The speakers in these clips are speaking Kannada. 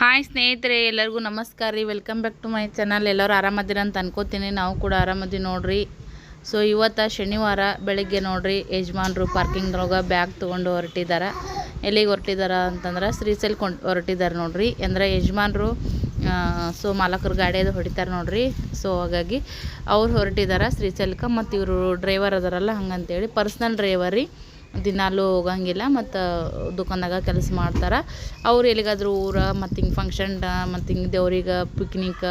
ಹಾಯ್ ಸ್ನೇಹಿತರೆ, ಎಲ್ಲರಿಗೂ ನಮಸ್ಕಾರ ರೀ. Welcome back to my channel ಎಲ್ಲರೂ ಆರಾಮದಿರ ಅಂತ ಅನ್ಕೋತೀನಿ. ನಾವು ಕೂಡ ಆರಾಮದಿ ನೋಡ್ರಿ. ಸೊ ಇವತ್ತು ಶನಿವಾರ ಬೆಳಗ್ಗೆ ನೋಡ್ರಿ, ಯಜಮಾನ್ರು ಪಾರ್ಕಿಂಗ್ದೊಳಗೆ ಬ್ಯಾಗ್ ತೊಗೊಂಡು ಹೊರಟಿದ್ದಾರೆ ಎಲ್ಲಿಗೆ ಹೊರಟಿದಾರ ಅಂತಂದ್ರೆ, ಶ್ರೀಶೈಲ್ ಕೊಂಡು ಹೊರಟಿದ್ದಾರೆ ನೋಡ್ರಿ. ಅಂದ್ರೆ ಯಜಮಾನ್ರು ಸೊ ಮಾಲಕರು ಗಾಡಿ ಅದು ಹೊಡಿತಾರೆ ನೋಡ್ರಿ. ಸೊ ಹಾಗಾಗಿ ಅವ್ರು ಹೊರಟಿದ್ದಾರೆ ಶ್ರೀಶೈಲಕ್ಕೆ ಮತ್ತು ಇವರು ಡ್ರೈವರ್ ಅದಾರಲ್ಲ, ಹಂಗಂತೇಳಿ. ಪರ್ಸ್ನಲ್ ಡ್ರೈವರ್ ರೀ. ದಿನಾಲೂ ಹೋಗಂಗಿಲ್ಲ, ಮತ್ತು ದುಕಾನ್ದಾಗ ಕೆಲಸ ಮಾಡ್ತಾರೆ. ಅವ್ರು ಎಲ್ಲಿಗಾದರೂ ಊರ, ಮತ್ತು ಹಿಂಗೆ ಫಂಕ್ಷನ್ ಮತ್ತು ಹಿಂಗೆ ದೇವ್ರಿಗೆ ಪಿಕ್ನಿಕ್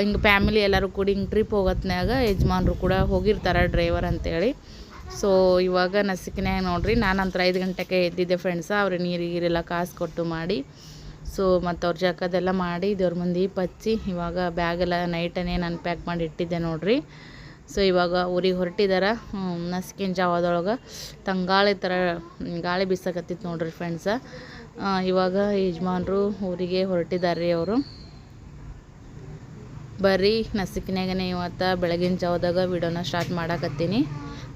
ಹಿಂಗೆ ಫ್ಯಾಮಿಲಿ ಎಲ್ಲರೂ ಕೂಡಿ ಹಿಂಗೆ ಟ್ರಿಪ್ ಹೋಗೋತ್ನ್ಯಾಗ ಯಜಮಾನ್ರು ಕೂಡ ಹೋಗಿರ್ತಾರೆ ಡ್ರೈವರ್ ಅಂತೇಳಿ. ಸೊ ಇವಾಗ ನಸಿಕಿನ್ಯಾಗ ನೋಡ್ರಿ, ನಾನು ಅಂತರ ಐದು ಗಂಟೆಗೆ ಎದ್ದಿದ್ದೆ ಫ್ರೆಂಡ್ಸ ಅವ್ರು ನೀರು ಗೀರೆಲ್ಲ ಕಾಸು ಕೊಟ್ಟು ಮಾಡಿ. ಸೊ ಮತ್ತು ಅವ್ರ ಜಾಕದೆಲ್ಲ ಮಾಡಿ ದೇವ್ರ ಮುಂದೆ ಪಚ್ಚಿ ಇವಾಗ ಬ್ಯಾಗೆಲ್ಲ ನೈಟನೇ ನಾನು ಪ್ಯಾಕ್ ಮಾಡಿ ಇಟ್ಟಿದ್ದೆ ನೋಡ್ರಿ. ಸೊ ಇವಾಗ ಊರಿಗೆ ಹೊರಟಿದಾರ. ನಸ್ಕಿನ ಜಾವದೊಳಗೆ. ತಂಗಾಳಿ ಥರ ಗಾಳಿ ಬೀಸಕತ್ತಿತ್ತು ನೋಡ್ರಿ ಫ್ರೆಂಡ್ಸ ಇವಾಗ ಯಜಮಾನ್ರು ಊರಿಗೆ ಹೊರಟಿದ್ದಾರೆ ಅವರು. ಬರ್ರಿ ನಸಿಕಿನಾಗೇ ಇವತ್ತು ಬೆಳಗಿನ ಜಾವದಾಗ ವಿಡಿಯೋನ ಸ್ಟಾರ್ಟ್ ಮಾಡಾಕತ್ತೀನಿ.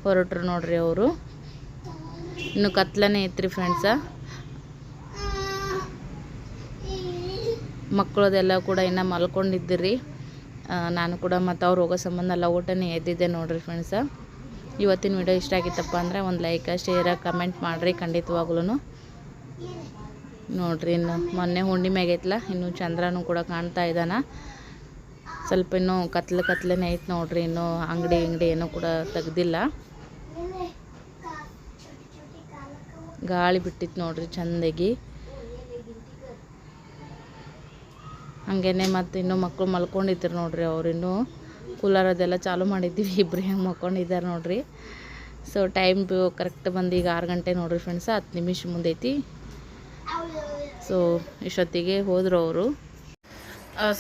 ಹೊರಟ್ರು ನೋಡ್ರಿ ಅವರು. ಇನ್ನು ಕತ್ಲನೇ ಐತ್ರಿ ಫ್ರೆಂಡ್ಸ ಮಕ್ಕಳದೆಲ್ಲ ಕೂಡ ಇನ್ನು ಮಲ್ಕೊಂಡಿದ್ದಿರಿ. ನಾನು ಕೂಡ ಮತ್ತು ಅವ್ರು ಹೋಗೋ ಸಂಬಂಧ ಎಲ್ಲ ಊಟನೇ ಎದ್ದಿದ್ದೆ ನೋಡಿರಿ ಫ್ರೆಂಡ್ಸ ಇವತ್ತಿನ ವಿಡಿಯೋ ಇಷ್ಟ ಆಗಿತ್ತಪ್ಪ ಅಂದರೆ ಒಂದು ಲೈಕ್ ಶೇರ ಕಮೆಂಟ್ ಮಾಡಿರಿ ಖಂಡಿತವಾಗ್ಲೂ ನೋಡಿರಿ ಇನ್ನು ಮೊನ್ನೆ ಹುಣ್ಣಿಮೆ ಆಗೈತಲ್ಲ ಇನ್ನು ಚಂದ್ರನೂ ಕೂಡ ಕಾಣ್ತಾ ಇದ್ದಾನೆ. ಸ್ವಲ್ಪ ಇನ್ನೂ ಕತ್ಲು ಕತ್ಲೇ ಐತೆ ನೋಡಿರಿ, ಇನ್ನೂ ಅಂಗಡಿ ಅಂಗಡಿ ಏನೂ ಕೂಡ ತೆಗ್ದಿಲ್ಲ. ಗಾಳಿ ಬಿಟ್ಟಿತ್ತು ನೋಡ್ರಿ ಚಂದಾಗಿ. ಹಂಗೇನೆ ಮತ್ತು ಇನ್ನೂ ಮಕ್ಕಳು ಮಲ್ಕೊಂಡಿದ್ರು ನೋಡ್ರಿ ಅವ್ರು ಇನ್ನೂ. ಕೂಲರ್ ಅದೆಲ್ಲ ಚಾಲೂ ಮಾಡಿದ್ದೀವಿ, ಇಬ್ರು ಹೆಂಗೆ ಮಲ್ಕೊಂಡಿದ್ದಾರೆ ನೋಡ್ರಿ. ಸೊ ಟೈಮ್ ಕರೆಕ್ಟ್ ಬಂದು ಈಗ ಆರು ಗಂಟೆ ನೋಡ್ರಿ ಫ್ರೆಂಡ್ಸ್ ಹತ್ತು ನಿಮಿಷ ಮುಂದೈತಿ. ಸೊ ಇಷ್ಟೊತ್ತಿಗೆ ಹೋದರು ಅವರು.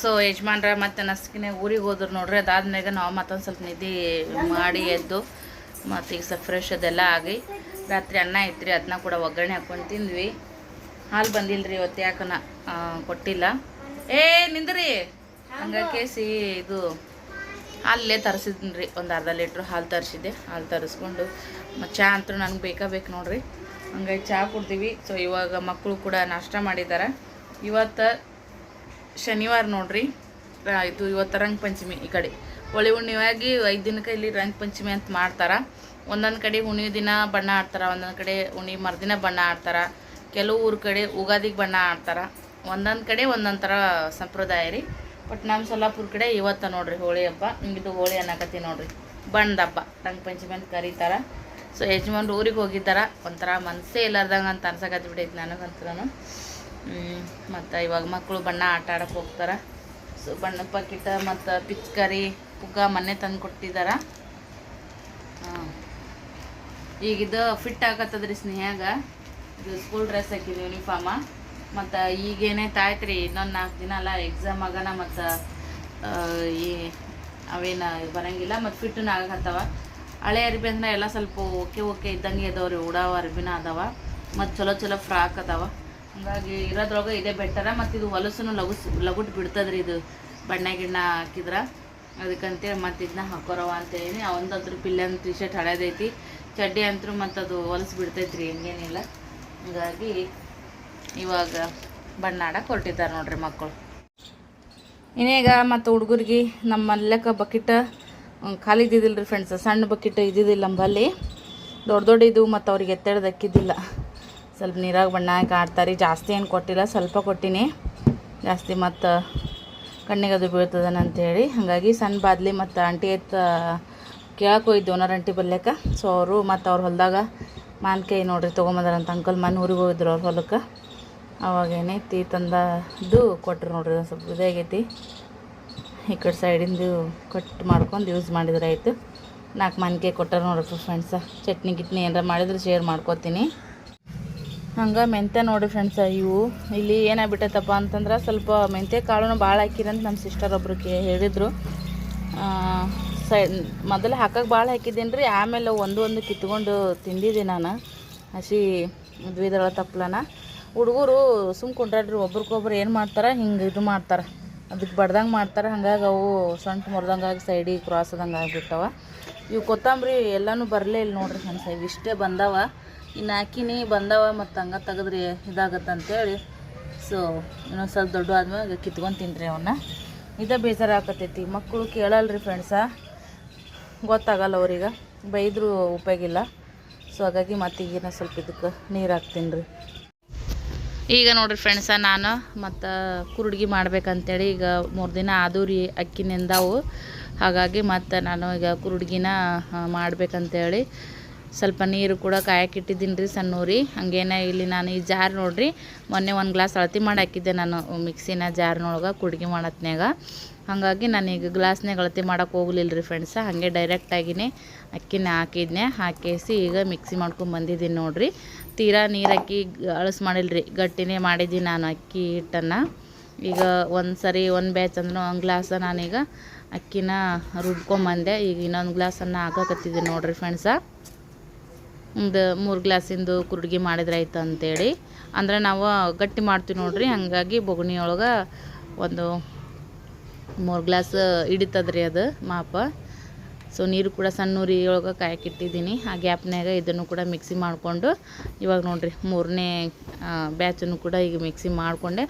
ಸೊ ಯಜಮಾನ್ರ ಮತ್ತು ನಸ್ಕಿನ ಊರಿಗೆ ಹೋದ್ರು ನೋಡ್ರಿ ಅದಾದ್ಮೇಲೆ ನಾವು ಮತ್ತೊಂದು ಸ್ವಲ್ಪ ನಿದ್ದೆ ಮಾಡಿ ಎದ್ದು, ಮತ್ತು ಈಗ ಸ್ವಲ್ಪ ಫ್ರೆಶ್ ಅದೆಲ್ಲ ಆಗಿ, ರಾತ್ರಿ ಅನ್ನ ಐತ್ರಿ ಅದನ್ನ ಕೂಡ ಒಗ್ಗರಣೆ ಹಾಕೊಂಡು ತಿಂದ್ವಿ. ಹಾಲು ಬಂದಿಲ್ಲ ರೀ ಇವತ್ತು ಯಾಕನ ಕೊಟ್ಟಿಲ್ಲ. ಏ, ನಿಂದ್ರಿ. ಹಂಗ ಸಿ ಇದು ಅಲ್ಲೇ ತರಿಸಿದ್ರಿ ಒಂದು ಅರ್ಧ ಲೀಟ್ರ್ ಹಾಲು ತರಿಸಿದ್ದೆ. ಹಾಲು ತರಿಸ್ಕೊಂಡು ಮತ್ತು ಚಹಾ ಅಂತೂ ನನಗೆ ಬೇಕಾ ಬೇಕು ನೋಡ್ರಿ. ಹಂಗಾಗಿ ಚಹಾ ಕುಡ್ತೀವಿ ಸೊ ಇವಾಗ ಮಕ್ಕಳು ಕೂಡ ನಾಷ್ಟ ಮಾಡಿದ್ದಾರೆ ಇವತ್ತು ಶನಿವಾರ ನೋಡ್ರಿ. ಇದು ಇವತ್ತು ರಂಗ ಪಂಚಮಿ ಈ ಕಡೆ. ಹೋಳಿ ಹುಣ್ಣಿಮೆಯಾಗಿ ಐದು ದಿನಕ್ಕೆ ಇಲ್ಲಿ ರಂಗ ಪಂಚಮಿ ಅಂತ ಮಾಡ್ತಾರೆ. ಒಂದೊಂದು ಕಡೆ ಹುಣಿ ದಿನ ಬಣ್ಣ ಆಡ್ತಾರೆ. ಒಂದೊಂದು ಕಡೆ ಹುಣಿ ಮರುದಿನ ಬಣ್ಣ ಆಡ್ತಾರೆ. ಕೆಲವು ಊರ ಕಡೆ ಉಗಾದಿಗೆ ಬಣ್ಣ ಆಡ್ತಾರೆ. ಒಂದೊಂದು ಕಡೆ ಒಂದೊಂದು ಥರ ಸಂಪ್ರದಾಯ ರೀ. ಬಟ್ ನಮ್ಮ ಸೊಲ್ಲಾಪುರ ಕಡೆ ಇವತ್ತು ನೋಡ್ರಿ ಹೋಳಿ ಹಬ್ಬ. ಹಿಂಗಿದು ಹೋಳಿ ಅನ್ನಕತ್ತಿ ನೋಡ್ರಿ. ಬಣ್ಣದ ಹಬ್ಬ. ರಂಗ ಪಂಚಮಿ ಅಂತ ಕರೀತಾರೆ. ಸೊ ಯಜಮಾನ್ರು ಊರಿಗೆ ಹೋಗಿದ್ದಾರ. ಒಂಥರ ಮನಸ್ಸೇ ಇಲ್ಲಾರ್ದಂಗೆ ಅಂತ ಅನ್ಸಕತ್ತಿ ಬಿಟ್ಟೈತಿ ನನಗಂತೂ ಮತ್ತು ಇವಾಗ ಮಕ್ಕಳು ಬಣ್ಣ ಆಟ ಆಡಕ್ಕೆ ಹೋಗ್ತಾರೆ. ಸೊ ಬಣ್ಣ ಪಾಕಿಟ ಮತ್ತು ಪಿಚ್ಕರಿ ಪುಗ್ಗ ಮೊನ್ನೆ ತಂದು ಕೊಟ್ಟಿದ್ದಾರ ಈಗಿದ್ದು ಈಗ ಇದು ಫಿಟ್ ಆಗತ್ತದ್ರಿ ಸ್ನೇಹಾಗ. ಇದು ಸ್ಕೂಲ್ ಡ್ರೆಸ್ ಹಾಕಿದ್ದು ಯೂನಿಫಾರ್ಮ ಮತ್ತು ಈಗೇನೇ ತಾಯ್ತ್ರಿ, ಇನ್ನೊಂದು ನಾಲ್ಕು ದಿನ ಅಲ್ಲ ಎಕ್ಸಾಮ್ ಆಗೋಣ ಮತ್ತು ಈ ಅವೇನು ಬರಂಗಿಲ್ಲ ಮತ್ತು ಫಿಟ್ಟನ ಆಗತ್ತವ ಹಳೆ ಅರ್ಬಿ ಅಂದ್ರೆ ಎಲ್ಲ ಸ್ವಲ್ಪ ಓಕೆ ಓಕೆ ಇದ್ದಂಗೆ ಇದಾವ್ರಿ ಉಡಾವ ಅರ್ಬಿನ ಅದಾವ. ಮತ್ತು ಚಲೋ ಚಲೋ ಫ್ರಾಕ್ ಅದಾವ. ಹಂಗಾಗಿ ಇರೋದ್ರೊಳಗೆ ಇದೇ ಬೆಟ್ಟರ ಮತ್ತು ಇದು ಹೊಲಸು ಲಗುಸ್ ಲಗುಟ್ ಬಿಡ್ತದ್ರಿ ಇದು ಬಣ್ಣ ಗಿಣ್ಣ ಹಾಕಿದ್ರೆ. ಅದಕ್ಕಂತೇಳಿ ಮತ್ತು ಇದನ್ನ ಹಾಕೋರವ ಅಂತೇಳಿ ಅವಂದಂತ್ರ ಪಿಲ್ಲನ್ ಟಿ ಶರ್ಟ್ ಹಳೆದೈತಿ. ಚಡ್ಡಿ ಅಂತೂ ಮತ್ತು ಅದು ಹೊಲಸು ಬಿಡ್ತೈತ್ರಿ, ಹಂಗೇನಿಲ್ಲ. ಹಂಗಾಗಿ ಇವಾಗ ಬಣ್ಣ ಆಡಕ್ಕೆ ಹೊರಟಿದ್ದಾರೆ ನೋಡ್ರಿ ಮಕ್ಕಳು. ಇನ್ನೀಗ ಮತ್ತು ಹುಡುಗರಿಗೆ ನಮ್ಮ ಮಲ್ಯಕ ಬಕೆಟ್ ಖಾಲಿ ಇದ್ದಿದ್ದಿಲ್ಲ ರೀ ಫ್ರೆಂಡ್ಸ್ ಸಣ್ಣ ಬಕೆಟ್ ಇದ್ದಿದ್ದಿಲ್ಲ ನಂಬಲ್ಲಿ ದೊಡ್ಡ ದೊಡ್ಡ ಇದು ಮತ್ತು ಅವ್ರಿಗೆ ಎತ್ತಡದ ಅಕ್ಕಿದ್ದಿಲ್ಲ. ಸ್ವಲ್ಪ ನೀರಾಗ ಬಣ್ಣ ಹಾಕಿ ಆಡ್ತಾರೆ ಜಾಸ್ತಿ ಏನು ಕೊಟ್ಟಿಲ್ಲ, ಸ್ವಲ್ಪ ಕೊಟ್ಟಿನಿ. ಜಾಸ್ತಿ ಮತ್ತು ಕಣ್ಣಿಗೆ ಅದು ಬೀಳ್ತದನ ಅಂತೇಳಿ ಹಾಗಾಗಿ ಸಣ್ಣ ಬಾದ್ಲಿ ಮತ್ತು ಆಂಟಿ ಎತ್ತ ಕೇಳಕ್ಕೆ ಹೋಗಿದ್ದು ಓನರ್ ಆಂಟಿ ಬಲ್ಯಕ್ಕೆ ಸೊ ಅವರು ಮತ್ತು ಅವ್ರ ಹೊಲದಾಗ ಮಾನ್ಕಾಯಿ ನೋಡ್ರಿ ತೊಗೊಂಬಂದಾರಂತ. ಅಂಕಲ್ ಮನೆ ಊರಿಗೆ ಹೋಗಿದ್ರು ಅವ್ರ ಹೊಲಕ್ಕೆ. ಅವಾಗ ಏನೈತಿ ತಂದದ್ದು ಕೊಟ್ರು ನೋಡ್ರಿ ಒಂದು ಸ್ವಲ್ಪ ಇದಾಗೈತಿ ಈ ಕಡೆ ಸೈಡಿಂದು ಕಟ್ ಮಾಡ್ಕೊಂಡು ಯೂಸ್ ಮಾಡಿದ್ರೆ ನಾಲ್ಕು ಮನೆಗೆ ಕೊಟ್ಟರು ನೋಡ್ರಿ ಫ್ರೆಂಡ್ಸ ಚಟ್ನಿ ಗಿಟ್ನಿ ಏನಾರ ಮಾಡಿದ್ರೆ ಶೇರ್ ಮಾಡ್ಕೊತೀನಿ. ಹಂಗೆ ಮೆಂತ್ಯ ನೋಡಿ ಫ್ರೆಂಡ್ಸ ಇವು. ಇಲ್ಲಿ ಏನಾಗ್ಬಿಟ್ಟೈತಪ್ಪ ಅಂತಂದ್ರೆ ಸ್ವಲ್ಪ ಮೆಂತ್ಯ ಕಾಳುನು ಭಾಳ ಹಾಕಿರಂತ ನಮ್ಮ ಸಿಸ್ಟರ್ ಒಬ್ರು ಕೇ ಹೇಳಿದರು ಸೈ, ಮೊದಲು ಹಾಕಕ್ಕೆ ಭಾಳ ಹಾಕಿದ್ದೀನಿ ರೀ ಆಮೇಲೆ ಒಂದು ಒಂದು ಕಿತ್ಕೊಂಡು ತಿಂದಿದ್ದೆ ನಾನು. ಹಸಿ ದ್ವಿದಳ ತಪ್ಪಲನ. ಹುಡುಗರು ಸುಮ್ ಕುಂಡ್ರಾಡ್ರಿ ಒಬ್ರಿಗೊಬ್ರು ಏನು ಮಾಡ್ತಾರೆ, ಹಿಂಗೆ ಇದು ಮಾಡ್ತಾರೆ. ಅದಕ್ಕೆ ಬಡ್ದಂಗೆ ಮಾಡ್ತಾರೆ, ಹಂಗಾಗಿ ಅವು ಸೊಂಟು ಮುರಿದಂಗಾಗಿ ಸೈಡಿಗೆ ಕ್ರಾಸ್ ಆದಂಗೆ ಆಗಿಬಿಟ್ಟವ. ಇವು ಕೊತ್ತಂಬರಿ ಎಲ್ಲನೂ ಬರಲೇ ಇಲ್ಲ ನೋಡ್ರಿ ಫ್ರೆಂಡ್ಸ್ ಇಷ್ಟೇ ಬಂದವ. ಇನ್ನು ಹಾಕಿನಿ ಬಂದವ ಮತ್ತು ಹಂಗೆ ತೆಗೆದ್ರಿ ಇದಾಗತ್ತೆ ಅಂತೇಳಿ. ಸೊ ಇನ್ನೊಂದು ಸ್ವಲ್ಪ ದೊಡ್ಡ ಆದ್ಮೇಲೆ ಕಿತ್ಕೊಂಡು ತಿನ್ರಿ ಅವನ್ನ ಇದೇ ಬೇಜಾರು ಆಕತೈತಿ ಮಕ್ಕಳು ಕೇಳಲ್ರಿ ಫ್ರೆಂಡ್ಸ ಗೊತ್ತಾಗಲ್ಲ ಅವ್ರಿಗೆ. ಬೈದರೂ ಉಪಯೋಗಿಲ್ಲ. ಸೊ ಹಾಗಾಗಿ ಮತ್ತೀಗಿನ ಸ್ವಲ್ಪ ಇದಕ್ಕೆ ನೀರು ಹಾಕ್ತೀನಿ ರೀ ಈಗ ನೋಡ್ರಿ ಫ್ರೆಂಡ್ಸ ನಾನು ಮತ್ತು ಕುರುಡ್ಗಿ ಮಾಡ್ಬೇಕಂತೇಳಿ ಈಗ ಮೂರು ದಿನ ಆದವು ರೀ ಅಕ್ಕಿನಿಂದವು ಹಾಗಾಗಿ ಮತ್ತು ನಾನು ಈಗ ಕುರುಡ್ಗಿನ ಮಾಡ್ಬೇಕಂತೇಳಿ ಸ್ವಲ್ಪ ನೀರು ಕೂಡ ಕಾಯಕ್ಕೆ ಇಟ್ಟಿದ್ದೀನಿ ರೀ ಸಣ್ಣೂರಿ. ಹಂಗೇನೆ ಇಲ್ಲಿ ನಾನು ಈ ಜಾರ್ ನೋಡ್ರಿ, ಮೊನ್ನೆ ಒಂದು ಗ್ಲಾಸ್ ಅಳತಿ ಮಾಡಿ ಹಾಕಿದ್ದೆ ನಾನು ಮಿಕ್ಸಿನ ಜಾರ್ನೊಳಗೆ ಕುಡ್ಗಿ ಮಾಡತ್ನಾಗ ಹಾಗಾಗಿ ನಾನೀಗ ಗ್ಲಾಸ್ನಾಗ ಅಳತಿ ಮಾಡೋಕೆ ಹೋಗ್ಲಿಲ್ಲ ರೀ ಫ್ರೆಂಡ್ಸ ಹಾಗೆ ಡೈರೆಕ್ಟಾಗಿನೇ ಅಕ್ಕಿನ ಹಾಕಿದ್ನೆ ಹಾಕೇಸಿ ಈಗ ಮಿಕ್ಸಿ ಮಾಡ್ಕೊಂಡು ಬಂದಿದ್ದೀನಿ ನೋಡ್ರಿ. ತೀರಾ ನೀರು ಹಾಕಿ ಅಳಸ್ ಮಾಡಿಲ್ರಿ. ಗಟ್ಟಿನೇ ಮಾಡಿದ್ದೀನಿ ನಾನು ಅಕ್ಕಿ ಹಿಟ್ಟನ್ನು. ಈಗ ಒಂದು ಸರಿ ಒಂದು ಬ್ಯಾಚ್ ಅಂದ್ರೆ ಒಂದು ಗ್ಲಾಸ ನಾನೀಗ ಅಕ್ಕಿನ ರುಬ್ಕೊಂಬಂದೆ. ಈಗ ಇನ್ನೊಂದು ಗ್ಲಾಸನ್ನು ಹಾಕಕತ್ತಿದ್ದೀನಿ ನೋಡ್ರಿ ಫ್ರೆಂಡ್ಸ ಒಂದು ಮೂರು ಗ್ಲಾಸಿಂದು ಕುರುಡ್ಗಿ ಮಾಡಿದ್ರಾಯ್ತು ಅಂತೇಳಿ. ಅಂದ್ರೆ ನಾವು ಗಟ್ಟಿ ಮಾಡ್ತೀವಿ ನೋಡ್ರಿ. ಹಾಗಾಗಿ ಬೊಗಣಿ ಒಳಗೆ ಒಂದು ಮೂರು ಗ್ಲಾಸ್ ಹಿಡಿತದ್ರಿ ಅದು ಮಾಪ. ಸೊ ನೀರು ಕೂಡ ಸಣ್ಣ ಉರಿಯೊಳಗೆ ಕಾಯಕ್ಕಿಟ್ಟಿದ್ದೀನಿ. ಆ ಗ್ಯಾಪ್ನಾಗ ಇದನ್ನು ಕೂಡ ಮಿಕ್ಸಿ ಮಾಡಿಕೊಂಡು, ಇವಾಗ ನೋಡಿರಿ ಮೂರನೇ ಬ್ಯಾಚನ್ನು ಕೂಡ ಈಗ ಮಿಕ್ಸಿ ಮಾಡಿಕೊಂಡೆ.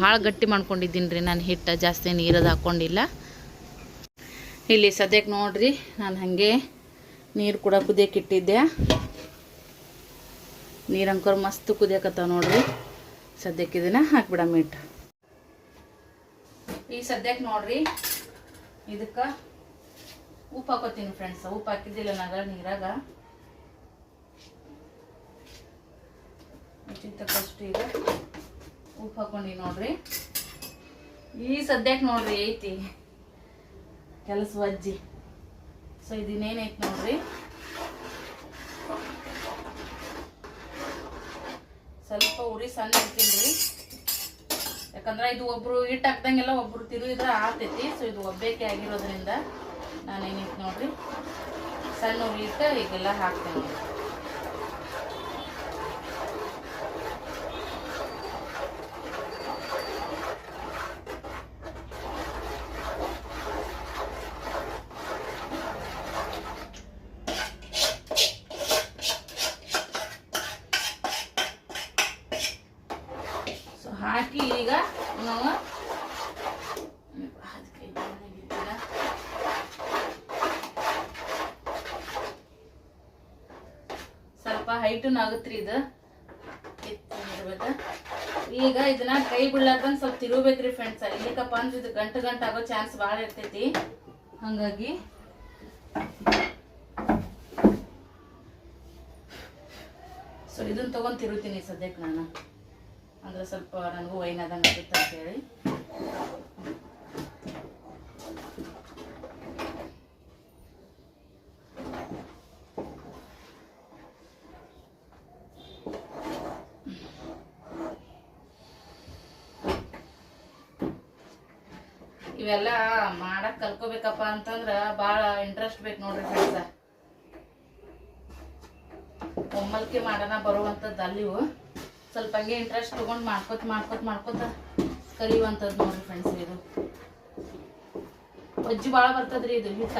ಭಾಳ ಗಟ್ಟಿ ಮಾಡ್ಕೊಂಡಿದ್ದೀನಿ ರೀ ನಾನು ಹಿಟ್ಟು, ಜಾಸ್ತಿ ನೀರದು ಹಾಕ್ಕೊಂಡಿಲ್ಲ ಇಲ್ಲಿ ಸದ್ಯಕ್ಕೆ ನೋಡಿರಿ, ನಾನು ಹಾಗೆ ನೀರು ಕೂಡ ಕುದಿಯಕ್ಕೆ ಇಟ್ಟಿದ್ದೆ ನೀರು ಅಂಕರ್ ಮಸ್ತ್ ಕುದಿಯಕತ್ತಾವ ನೋಡಿರಿ. ಸದ್ಯಕ್ಕೆ ಇದನ್ನ ಹಾಕ್ಬಿಡಮ್ಮ ಹಿಟ್ಟು. ಈ ಸದ್ಯಕ್ಕೆ ನೋಡ್ರಿ, ಇದಕ್ಕೆ ಉಪ್ಪು ಹಾಕೋತೀನಿ ಫ್ರೆಂಡ್ಸ್ ಉಪ್ಪು ಹಾಕಿದ್ದಿಲ್ಲ ನಾಗ ನೀರಾಗ. ತಕ್ಕಷ್ಟು ಈಗ ಉಪ್ಪು ಹಾಕೊಂಡಿ ನೋಡ್ರಿ. ಈ ಸದ್ಯಕ್ಕೆ ನೋಡ್ರಿ ಐತಿ. ಕೆಲಸ ಅಜ್ಜಿ ಸೊ ಇದನ್ನೇನೈತಿ ನೋಡ್ರಿ. ಸ್ವಲ್ಪ ಉರಿ ಸಣ್ಣ ಇಡ್ತೀನಿ ಯಾಕಂದ್ರೆ ಇದು ಒಬ್ರು ಹಿಟ್ಟು ಹಾಕ್ದಂಗೆಲ್ಲ ಒಬ್ರು ತಿರುಗಿದ್ರೆ ಆತೈತಿ ಸೊ ಇದು ಒಬ್ಬೇಕೆ ಆಗಿರೋದ್ರಿಂದ ನಾನೇನಿತ್ತು ನೋಡ್ರಿ? ಸಣ್ಣ ಇಟ್ಟು ಈಗೆಲ್ಲ ಹಾಕ್ತೇನೆ ಸೊ ಹಾಕಿ ಈಗ ನಾವು ಅದಕ್ಕೆ ಏನಾಗಿದ್ದಿಲ್ಲ. ಸ್ವಲ್ಪ ಆಗುತ್ತೆ ರೀ ಇದು ಈಗ ಇದನ್ನ ಕೈ ಬಿಡ್ಲಾರ್ದಂಗ ಸ್ವಲ್ಪ ತಿರುಗಬೇಕ್ರಿ ಫ್ರೆಂಡ್ಸ್ ಇಲ್ಲಿಕಪ್ಪ ಅಂದ್ರೆ ಇದು ಗಂಟು ಗಂಟು ಆಗೋ ಚಾನ್ಸ್ ಭಾಳ ಇರ್ತೈತಿ. ಹಂಗಾಗಿ ಸೊ ಇದನ್ನ ತಗೊಂಡ್ ತಿರುತ್ತೀನಿ ಸದ್ಯಕ್ಕೆ ನಾನು. ಅಂದ್ರೆ ಸ್ವಲ್ಪ ನನಗೂ ವೈನಾದಂಗೆ ಅಂತ ಅಂತೇಳಿ. ಇವೆಲ್ಲ ಮಾಡಕ್ ಕಲ್ಕೋಬೇಕಪ್ಪ ಅಂತಂದ್ರ ಭಾಳ ಇಂಟ್ರೆಸ್ಟ್ ಬೇಕು ನೋಡ್ರಿ ಫ್ರೆಂಡ್ಸ ಒಮ್ಮಲ್ಕೆ ಮಾಡೋಣ ಬರುವಂಥದ್ದು ಅಲ್ಲಿವು ಸ್ವಲ್ಪ ಹಂಗೆ ಇಂಟ್ರೆಸ್ಟ್ ತೊಗೊಂಡು ಮಾಡ್ಕೊತ ಮಾಡ್ಕೊತ ಮಾಡ್ಕೊತ ಕಲಿಯುವಂಥದ್ದು ನೋಡ್ರಿ ಫ್ರೆಂಡ್ಸ್ ಇದು. ಅಜ್ಜಿ ಭಾಳ ಬರ್ತದ್ರಿ ಇದು ಹಿಟ್ಟ.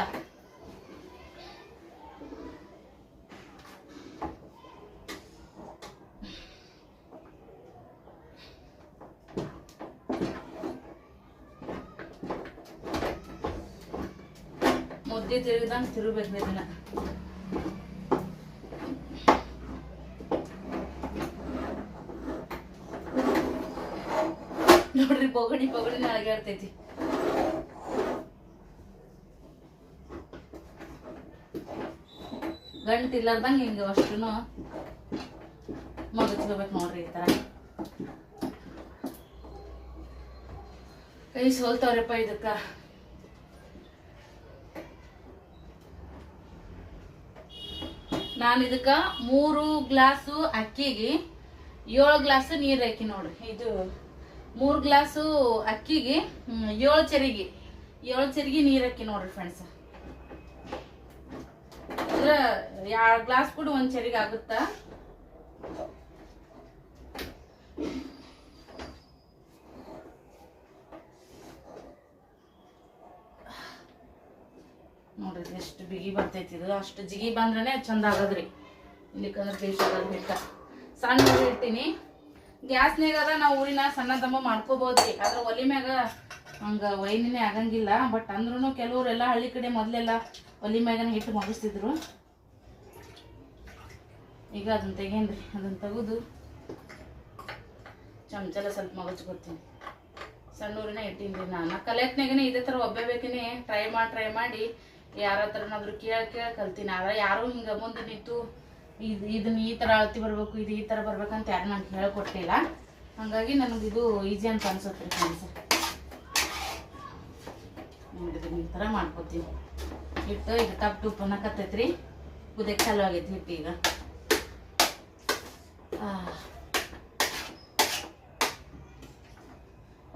ಮುದ್ದೆ ತಿರುಗಿದಂಗೆ ತಿರುಗಬೇಕು ಇದನ್ನ ನೋಡ್ರಿ ಬೊಗಣಿ ಬೊಗಣಿ ಅಳಗಾಡ್ತೈತಿ ಗಂಟು ಇಲ್ಲಾರ್ದಂಗೆ ಹಿಂಗೆ ಅಷ್ಟೂ ಮಗಚ್ಕೋಬೇಕು ನೋಡ್ರಿ ಈ ಥರ ಕೈ ಸೋಲ್ತಾವ್ರಪ್ಪ ಇದಕ್ಕೆ. ನಾನು ಇದಕ್ಕೆ ಮೂರು ಗ್ಲಾಸು ಅಕ್ಕಿಗೆ ಏಳು ಗ್ಲಾಸ್ ನೀರು ಹಾಕಿ ನೋಡ್ರಿ ಇದು? ಮೂರು ಗ್ಲಾಸು ಅಕ್ಕಿಗೆ ಏಳು ಚರಿಗೆ. ಏಳು ಚರಿಗೆ ನೀರು ಹಾಕಿ ನೋಡ್ರಿ ಫ್ರೆಂಡ್ಸ್ ಅಂದ್ರೆ ಎರಡು ಗ್ಲಾಸ್ ಕೂಡ ಒಂದು ಚರಿಗೆ ಆಗುತ್ತಾ? ನೋಡ್ರಿ, ಎಷ್ಟು ಬಿಗಿ ಬರ್ತೈತಿ ಇದು. ಅಷ್ಟು ಜಿಗಿ ಬಂದ್ರೆ ಚಂದ ಆಗದ್ರಿ. ಇಲ್ಲಿಕಂದ್ರೆ ಬೇಸ್ ಆಗೋದು ಹಿಟ್ಟ ಸಣ್ಣ ಇಡ್ತೀನಿ. ಗ್ಯಾಸ್ನಾಗ ನಾವು ಊರಿನ ಸಣ್ಣ ತಮ್ಮ ಮಾಡ್ಕೋಬೋದ್ರಿ. ಆದ್ರೆ ಒಲಿ ಮ್ಯಾಗ ಹಂಗೆ ವೈನಿನೇ ಆಗಂಗಿಲ್ಲ. ಬಟ್ ಅಂದ್ರೂ ಕೆಲವರೆಲ್ಲ ಹಳ್ಳಿ ಕಡೆ ಮೊದಲೆಲ್ಲ ಒಲಿ ಮ್ಯಾಗನ ಹಿಟ್ಟು ಮಗಿಸ್ತಿದ್ರು ಈಗ ಅದನ್ನ ತೆಗೇನ್ರಿ ಅದನ್ನ ತೆಗೆದು ಚಮಚಲ ಸ್ವಲ್ಪ ಮಗಚ್ಕೊತೀನಿ ಸಣ್ಣೂರಿನ ಇಟ್ಟೀನಿ ನಾನು. ಕಲೆಕ್ಟ್ನಾಗೇನೆ ಇದೇ ಥರ ಒಬ್ಬೇಬೇಕೇನೆ ಟ್ರೈ ಮಾಡಿ ಟ್ರೈ ಮಾಡಿ. ಯಾರ ಹತ್ರನಾದ್ರೂ ಕೇಳ ಕೇಳ ಕಲ್ತೀನಿ. ಆದ್ರೆ ಯಾರು ಹಿಂಗೆ ಮುಂದೆ ನಿಂತು ಇದು ಇದನ್ನ ಈ ಥರ ಅಳತಿ ಬರಬೇಕು, ಇದು ಈ ಥರ ಬರ್ಬೇಕಂತ ಯಾರು ನಂಗೆ ಹೇಳ್ಕೊಟ್ಟಿಲ್ಲ ಹಾಗಾಗಿ ನನಗೆ ಇದು ಈಸಿ ಅಂತ ಅನ್ಸುತ್ತೆ ಈ ಥರ ಮಾಡ್ಕೊತೀನಿ. ಹಿಟ್ಟು ಇದು ತಪ್ಪ ಟುಪ್ ಅನ್ನಕತ್ತೈತ್ರಿ ಉದಕ್ಕೆ ಚಾಲು ಆಗೈತಿ ಹಿಟ್ಟು ಈಗ.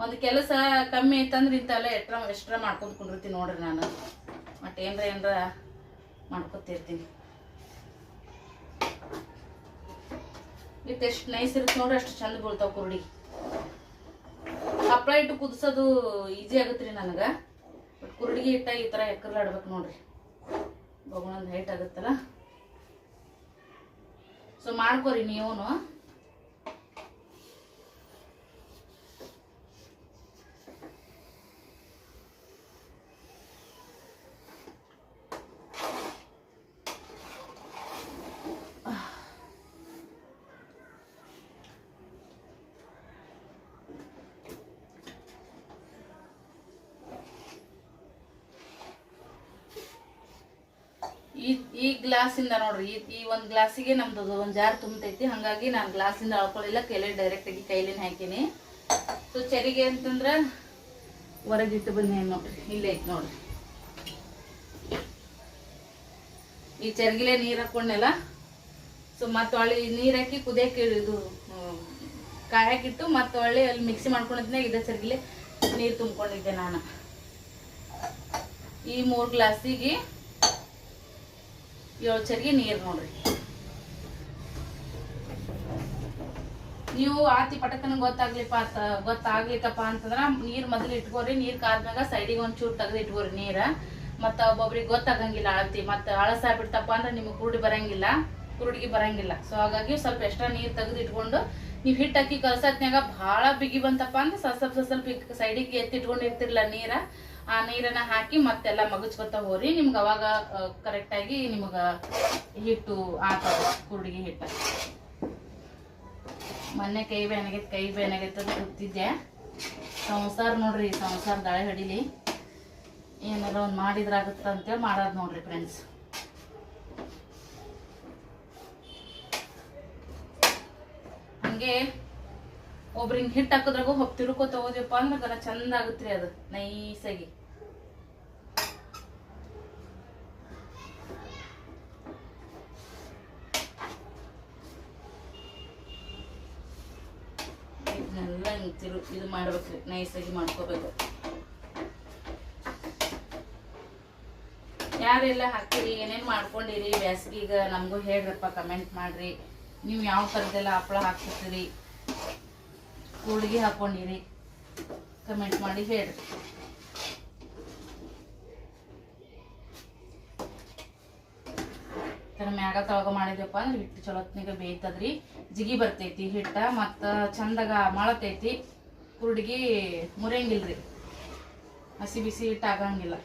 ಒಂದು ಕೆಲಸ ಕಮ್ಮಿ ಐತಂದ್ರೆ ಇಂತೆಲ್ಲ ಎಷ್ಟ್ರ ಎಕ್ಸ್ಟ್ರಾ ಮಾಡ್ಕೊಂಡು ಕುಂಡಿರ್ತೀನಿ ನೋಡ್ರಿ ನಾನು. ಮತ್ತೆ ಏನ್ರ ಏನ್ರ ಮಾಡ್ಕೊತಿರ್ತೀನಿ. ಇಟ್ಟು ಎಷ್ಟು ನೈಸ್ ಇರುತ್ತೆ ನೋಡ್ರಿ, ಅಷ್ಟು ಚಂದ ಬೀಳ್ತಾವ ಕುರುಡಿ. ಹಪ್ಪಳ ಇಟ್ಟು ಕುದಿಸೋದು ಈಸಿ ಆಗುತ್ತೆ ರೀ ನನಗೆ. ಬಟ್ ಕುರುಡಿಗೆ ಇಟ್ಟ ಈ ಥರ ಎಕ್ಕರ್ಲಾಡ್ಬೇಕು ನೋಡ್ರಿ. ಬಗುಣಂದು ಹೈಟ್ ಆಗುತ್ತಲ್ಲ. ಸೊ ಮಾಡ್ಕೊರಿ ನೀವು ಈ ಈ ಗ್ಲಾಸಿಂದ ನೋಡ್ರಿ, ಈ ಈ ಒಂದು ಗ್ಲಾಸಿಗೆ ನಮ್ದು ಒಂದು ಜಾರ್ ತುಂಬತೈತಿ. ಹಾಗಾಗಿ ನಾನು ಗ್ಲಾಸಿಂದ ಅಳ್ಕೊಳ್ಳಿಲ್ಲ ಡೈರೆಕ್ಟ್ ಡೈರೆಕ್ಟಾಗಿ ಕೈಲಿನ ಹಾಕೀನಿ. ಸೊ ಚರಿಗೆ ಅಂತಂದ್ರೆ ಹೊರಗಿಟ್ಟು ಬನ್ನಿ ನೋಡ್ರಿ ಇಲ್ಲೇ ಐತಿ ನೋಡ್ರಿ. ಈ ಚರ್ಗಿಲೆ ನೀರ್ ಹಾಕೊಂಡೆಲ್ಲ. ಸೊ ಮತ್ತೆ ಹೊಳ್ಳಿ ನೀರ್ ಹಾಕಿ ಕುದಿಯಕ್ಕೆ ಇದು ಕಾಯಕ್ಕಿಟ್ಟು ಮತ್ತೆ ಹೊಳ್ಳಿ ಅಲ್ಲಿ ಮಿಕ್ಸಿ ಮಾಡ್ಕೊಂಡಿದ್ನ, ಇದ ಚರ್ಗಿಲೆ ನೀರು ತುಂಬ್ಕೊಂಡಿದ್ದೆ ನಾನು. ಈ ಮೂರು ಗ್ಲಾಸಿಗೆ ಏಳು ಚರಿಗೆ ನೀರು ನೋಡ್ರಿ. ನೀವು ಆತಿ ಪಟಕನ ಗೊತ್ತಾಗ್ಲಿಪ್ಪ ಅಂತ ಗೊತ್ತಾಗ್ಲಿಕ್ಕಪ್ಪ ಅಂತಂದ್ರ ನೀರ್ ಮೊದಲು ಇಟ್ಕೋರಿ, ನೀರ್ ಕಾದ್ಮ್ಯಾಗ ಸೈಡಿಗೆ ಒಂಚೂರು ಚೂರು ತೆಗೆದು ಇಟ್ಕೋರಿ ನೀರ. ಮತ್ತ ಒಬ್ಬೊಬ್ರಿಗೆ ಗೊತ್ತಾಗಂಗಿಲ್ಲ ಅಳತಿ ಮತ್ತ ಅಳಸ ಬಿಡ್ತಪ್ಪ ಅಂದ್ರೆ ನಿಮಗೆ ಕುರುಡಿ ಬರಂಗಿಲ್ಲ, ಕುರುಡಿಗೆ ಬರಂಗಿಲ್ಲ. ಸೊ ಹಾಗಾಗಿ ಸ್ವಲ್ಪ ಎಕ್ಸ್ಟ್ರಾ ನೀರ್ ತೆಗೆದು ಇಟ್ಕೊಂಡು ನೀವು ಹಿಟ್ಟು ಹಾಕಿ ಕಲ್ಸತ್ನ್ಯಾಗ ಭಾಳ ಬಿಗಿ ಬಂತಪ್ಪ ಅಂದ್ರೆ ಸ್ವಲ್ಪ ಸ್ವಲ್ಪ ಸೈಡಿಗೆ ಎತ್ತಿಟ್ಕೊಂಡಿರ್ತಿರ್ಲ ನೀರ. ಆ ನೀರನ್ನ ಹಾಕಿ ಮತ್ತೆಲ್ಲ ಮಗಚ್ಕೊತ ಹೋರಿ. ನಿಮ್ಗೆ ಅವಾಗ ಕರೆಕ್ಟಾಗಿ ನಿಮ್ಗೆ ಹಿಟ್ಟು ಆತ ಕುರುಡಿಗೆ ಹಿಟ್ಟು. ಮೊನ್ನೆ ಕೈ ಬೇನಾಗೈತೆ ಕೈ ಬೇನಾಗೈತೆ ಅಂತ ಗೊತ್ತಿದ್ದೆ ಸಂಸಾರ ನೋಡ್ರಿ, ಸಂಸಾರ ದಾಳಿ ಹಡಿಲಿ. ಏನಾರ ಒಂದು ಮಾಡಿದ್ರಾಗುತ್ತ ಅಂತೇಳಿ ಮಾಡೋದು ನೋಡ್ರಿ ಫ್ರೆಂಡ್ಸ್ ಹಂಗೆ ಒಬ್ರಿಗೆ ಹಿಟ್ಟು ಹಾಕಿದ್ರಾಗ ಹೊಪ್ಪು ತಿರ್ಕೋತ ಹೋದ್ಯಪ್ಪ ಅಂದ್ರೆ ಗರ ಚಂದ ಆಗುತ್ತೆ ಅದು ನೈಸಾಗಿ ಇದನ್ನೆಲ್ಲ ಹಿಂಗೆ ತಿರು, ಇದು ಮಾಡ್ಬೇಕ್ರಿ ನೈಸಾಗಿ ಮಾಡ್ಕೋಬೇಕು. ಯಾರೆಲ್ಲ ಹಾಕಿರಿ ಏನೇನು ಮಾಡ್ಕೊಂಡಿರಿ, ಬ್ಯಾಸ್ಗೀಗ ನಮಗೂ ಹೇಳ್ರಪ್ಪ ಕಮೆಂಟ್ ಮಾಡ್ರಿ. ನೀವು ಯಾವ ಥರದ್ದೆಲ್ಲ ಹಪ್ಪಳ ಹಾಕ್ತಿರ್ತೀರಿ ಕೂಡ್ಗಿ ಹಾಕೊಂಡಿರಿ. ಕಮೆಂಟ್ ಮಾಡಿ ಹೇಳಿ ಮ್ಯಾಗ ತೊಳಗ ಮಾಡಿದ್ಯಪ್ಪ ಅಂದ್ರೆ ಹಿಟ್ಟು ಚಲೋತ್ನಿಗ ಬೇಯ್ತದ್ರಿ. ಜಿಗಿ ಬರ್ತೈತಿ ಹಿಟ್ಟ ಮತ್ತ ಚಂದಾಗ ಮಾಡತೈತಿ ಕುರುಡಿಗೆ ಮುರಿಯಂಗಿಲ್ರಿ. ಹಸಿ ಬಿಸಿ ಹಿಟ್ಟು ಆಗಂಗಿಲ್ಲ.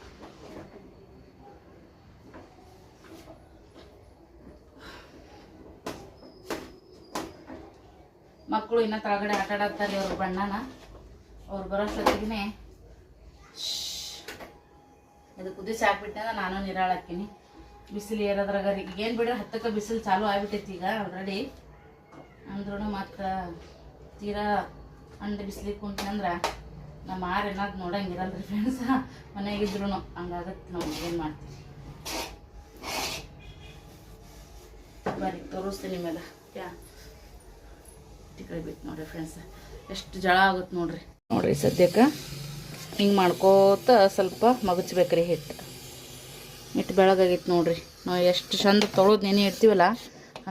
ಮಕ್ಕಳು ಇನ್ನ ತಳಗಡೆ ಆಟ ಆಡಾಕ್ತಾರೆ ಅವ್ರ ಬಣ್ಣನ. ಅವ್ರು ಬರೋಷ್ಟೊತ್ತಿಗೆ ಇದು ಕುದಿಸಿ ಹಾಕ್ಬಿಟ್ಟೆ ಅಂದ್ರೆ ನಾನು ನೀರಾಳ ಹಾಕಿನಿ ಬಿಸಿಲು ಏರೋದ್ರಾಗ ಏನು ಬಿಡ್ರಿ, ಹತ್ತಕ್ಕೆ ಬಿಸಿಲು ಚಾಲು ಆಗ್ಬಿಟ್ಟೈತಿ ಈಗ ಆಲ್ರೆಡಿ ಅಂದ್ರೂ ಮತ್ತು ತೀರಾ ಅಂಡ್ ಬಿಸಿಲಿಗೆ ಕುಂತಂದ್ರೆ ನಮ್ಮ ಆರು ಏನಾದ್ರು ನೋಡಂಗಿರಲ್ರಿ ಫ್ರೆಂಡ್ಸ್ ಮನೆಗಿದ್ರು ಹಂಗಾಗತ್ತೆ ನಾವು ಏನು ಮಾಡ್ತೀವಿ. ಬರ್ರಿ ತೋರಿಸ್ತೀನಿ ಮೇಲೆ ಯಾ. ಬಿತ್ತು ನೋಡ್ರಿ ಫ್ರೆಂಡ್ಸ್ ಎಷ್ಟು ಜಳ ಆಗುತ್ತೆ ನೋಡ್ರಿ. ನೋಡ್ರಿ, ಸದ್ಯಕ್ಕೆ ಹಿಂಗೆ ಮಾಡ್ಕೋತ ಸ್ವಲ್ಪ ಮಗಚ್ಬೇಕ್ರಿ ಹಿಟ್ಟು ಹಿಟ್ಟು ಬೆಳಗಾಗಿತ್ತು ನೋಡ್ರಿ. ನಾವು ಎಷ್ಟು ಚಂದ ತೊಳೆದು ನೆನೆ ಇಡ್ತೀವಲ್ಲ,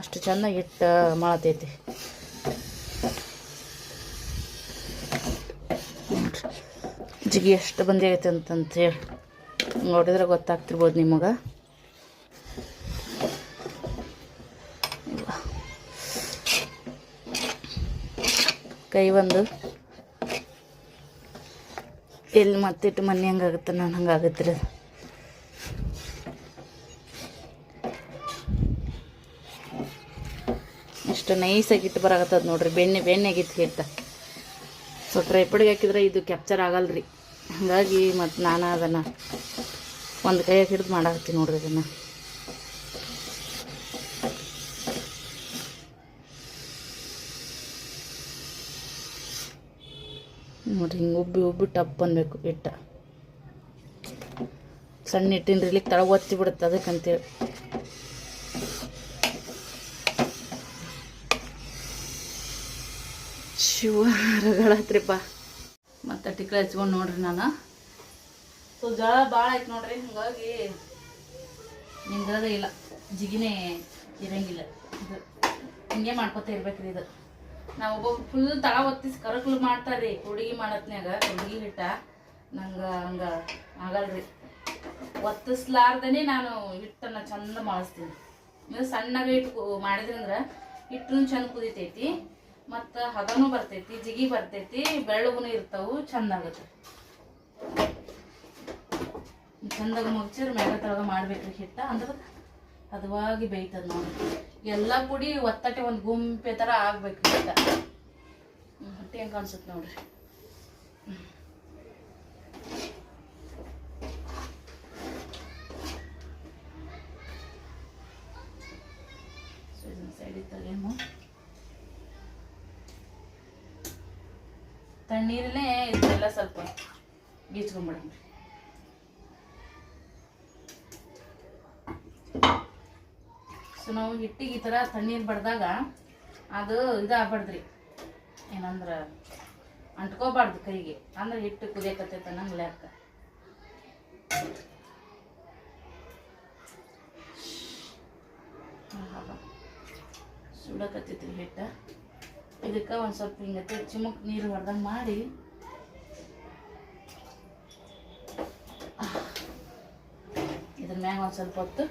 ಅಷ್ಟು ಚಂದ ಹಿಟ್ಟು ಮಾಡತೈತಿ ಜಿಗಿ ಎಷ್ಟು ಬಂದೈತೆ ಅಂತಂತೇಳಿ ನೋಡಿದ್ರೆ ಗೊತ್ತಾಗ್ತಿರ್ಬೋದು ನಿಮಗೆ. ಕೈ ಒಂದು. ಎಲ್ಲಿ ಮತ್ತಿಟ್ಟು ಮನೆ ಹಂಗಾಗುತ್ತೆ ನಾನು ಹಂಗಾಗುತ್ತೆ ರೀ ಇಷ್ಟು ನೈಸಾಗಿ ಇಟ್ಟು ಬರಾಕತ್ತದ ನೋಡ್ರಿ, ಬೆಣ್ಣೆ ಬೆಣ್ಣೆ ಆಗಿತ್ತು ಸೊ ಟ್ರೈಪಡಿ ಹಾಕಿದ್ರೆ ಇದು ಕ್ಯಾಪ್ಚರ್ ಆಗಲ್ರಿ. ಹಾಗಾಗಿ ಮತ್ತು ನಾನು ಅದನ್ನು ಒಂದು ಕೈಯಾಗಿ ಹಿಡಿದು ಮಾಡಾಕತ್ತೀನಿ ನೋಡ್ರಿ ಅದನ್ನು ನೋಡ್ರಿ, ಹಿಂಗೆ ಉಬ್ಬಿ ಉಬ್ಬಿ ಟಪ್ ಅನ್ಬೇಕು ಇಟ್ಟ ಸಣ್ಣ ಹಿಟ್ಟಿನ ಇಲ್ಲಿಗೆ ತಳ ಒತ್ತಿ ಬಿಡುತ್ತೆ ಅದಕ್ಕಂತೇಳಿ. ಶಿವ ರಗಳಾತ್ರಿಪ್ಪ ಮತ್ತೆ ಟಿಕ್ಲ ಹಚ್ಕೊಂಡು ನೋಡ್ರಿ ನಾನು. ಸೊ, ಜಳ ಭಾಳ ಆಯ್ತು ನೋಡ್ರಿ, ಹಂಗಾಗಿ ನಿಂದ್ರದೇ ಇಲ್ಲ. ಜಿಗಿನೇ ಇರಂಗಿಲ್ಲ. ಇದು ಹಿಂಗೆ ಮಾಡ್ಕೊತ ಇರ್ಬೇಕ್ರಿ ಇದು. ನಾವು ಒಬ್ಬೊಬ್ರು ಫುಲ್ ತಳ ಒತ್ತಿಸಿ ಕರಕ್ಲು ಮಾಡ್ತಾರ್ರಿ ಹುಡುಗಿ ಮಾಡತ್ನ್ಯಾಗ ಹುಡುಗಿ ಹಿಟ್ಟ. ನಂಗೆ ಹಂಗೆ ಆಗಲ್ರಿ. ಒತ್ತಿಸ್ಲಾರ್ದೇ ನಾನು ಹಿಟ್ಟನ್ನು ಚಂದ ಮಾಡಿಸ್ತೀನಿ ನೀವು ಸಣ್ಣಗೆ ಹಿಟ್ಟು ಮಾಡಿದ್ರಂದ್ರೆ ಹಿಟ್ಟು ಚಂದ ಕುದಿತೈತಿ, ಮತ್ತು ಹದನೂ ಬರ್ತೈತಿ, ಜಿಗಿ ಬರ್ತೈತಿ ಬೆಳ್ಳಗುನು ಇರ್ತಾವು, ಚಂದ ಆಗುತ್ತೆ. ಚಂದಾಗ ಮುಗಿಸಿದ್ರೆ ಮ್ಯಾಗ ತಳಗ ಮಾಡ್ಬೇಕ್ರಿ ಹಿಟ್ಟ. ಅಂದ್ರೆ ಹದವಾಗಿ ಬೇಯ್ತದ ನೋಡಿ. ಎಲ್ಲ ಕೂಡಿ ಒತ್ತಟೆ ಒಂದು ಗುಂಪೆ ಥರ ಆಗ್ಬೇಕು ಅಂತ ಹೊಟ್ಟೆ ಹೆಂಗೆ ಕಾಣಿಸುತ್ತೆ ನೋಡ್ರಿ. ತಣ್ಣೀರಲ್ಲೇ ಇದೆಲ್ಲ ಸ್ವಲ್ಪ ಗೀಚ್ಕೊಂಡ್ಬಿಡಮ್ರಿ ಸೊ ನಾವು ಹಿಟ್ಟಿಗೆ ಈ ಥರ ತಣ್ಣೀರು ಬಡ್ದಾಗ ಅದು ಇದಾಗ್ಬಾರ್ದ್ರಿ. ಏನಂದ್ರೆ ಅಂಟ್ಕೋಬಾರ್ದು ಕೈಗೆ. ಅಂದ್ರೆ ಹಿಟ್ಟು ಕುದಿಯಕತ್ತೈತೆ ನಂಗೆ ಲೆಕ್ಕ. ಸುಡಕತ್ತೈತ್ರಿ ಹಿಟ್ಟು. ಇದಕ್ಕೆ ಒಂದು ಸ್ವಲ್ಪ ಹಿಂಗತ್ತೆ ಚಿಮುಕ್ ನೀರು ಹೊಡೆದಂಗೆ ಮಾಡಿ. ಇದ್ರ ಮ್ಯಾಗ ಒಂದು ಸ್ವಲ್ಪ ಹೊತ್ತು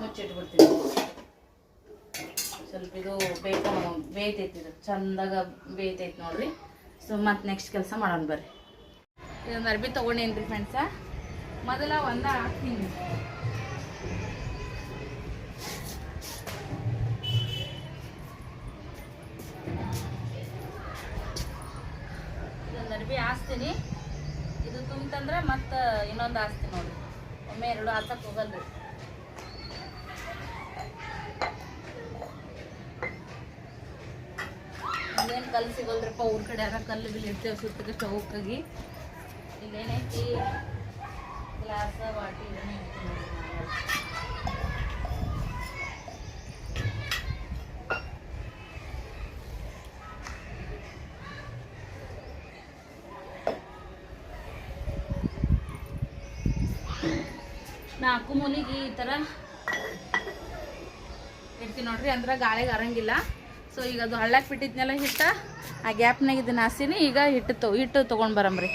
ಮುಚ್ಚಿಟ್ಬಿಡ್ತೀನಿ. ಸ್ವಲ್ಪ ಇದು ಬೇಯ್ತಾ ಬೇಯ್ತೈತಿ ಇದು ಚಂದಾಗ ಬೇಯ್ತೈತಿ ನೋಡ್ರಿ. ಸೊ ಮತ್ತೆ ನೆಕ್ಸ್ಟ್ ಕೆಲಸ ಮಾಡೋಣ ಬರ್ರಿ. ಇದೊಂದು ಅರ್ಬಿ ತೊಗೊಂಡೇನ್ರಿ ಫ್ರೆಂಡ್ಸ ಮೊದಲ ಒಂದ ಹಾಕ್ತೀನಿ. ಇದೊಂದು ಅರ್ಬಿ ಹಾಸ್ತೀನಿ. ಇದು ತುಂಬ್ತಂದ್ರೆ ಮತ್ತೆ ಇನ್ನೊಂದು ಹಾಸ್ತೀನಿ ನೋಡ್ರಿ. ಒಮ್ಮೆ ಎರಡು ಹಾಕಕ್ಕೆ ಹೋಗಲ್ರಿ. ಕಲ್ಲು ಸಿಗಲ್ದ್ರಪ್ಪ ಊರ ಕಡೆ ಯಾರ ಕಲ್ಲು ಬಿಲ್ ಇರ್ತೇವೆ ಸುತ್ತಕ್ಕೆ ಚೌಕಾಗಿ ಇಲ್ಲೇನೈತಿ ಗ್ಲಾಸ್ ವಾಟಿ. ನಾಲ್ಕು ಮೂಲಿಗೆ ಈ ಥರ ಇಡ್ತೀನಿ ನೋಡ್ರಿ, ಅಂದ್ರೆ ಗಾಳಿಗೆ ಅರಂಗಿಲ್ಲ ಸೊ ಈಗ ಅದು ಹಳ್ಳಕ್ಕೆ ಬಿಟ್ಟಿದ್ನೆಲ್ಲ ಹಿಟ್ಟು, ಆ ಗ್ಯಾಪ್ನಾಗ ಇದನ್ನ ಹಾಸಿನಿ, ಈಗ ಹಿಟ್ಟು ತೊ, ಹಿಟ್ಟು ತೊಗೊಂಡು ಬರಮ್ರಿ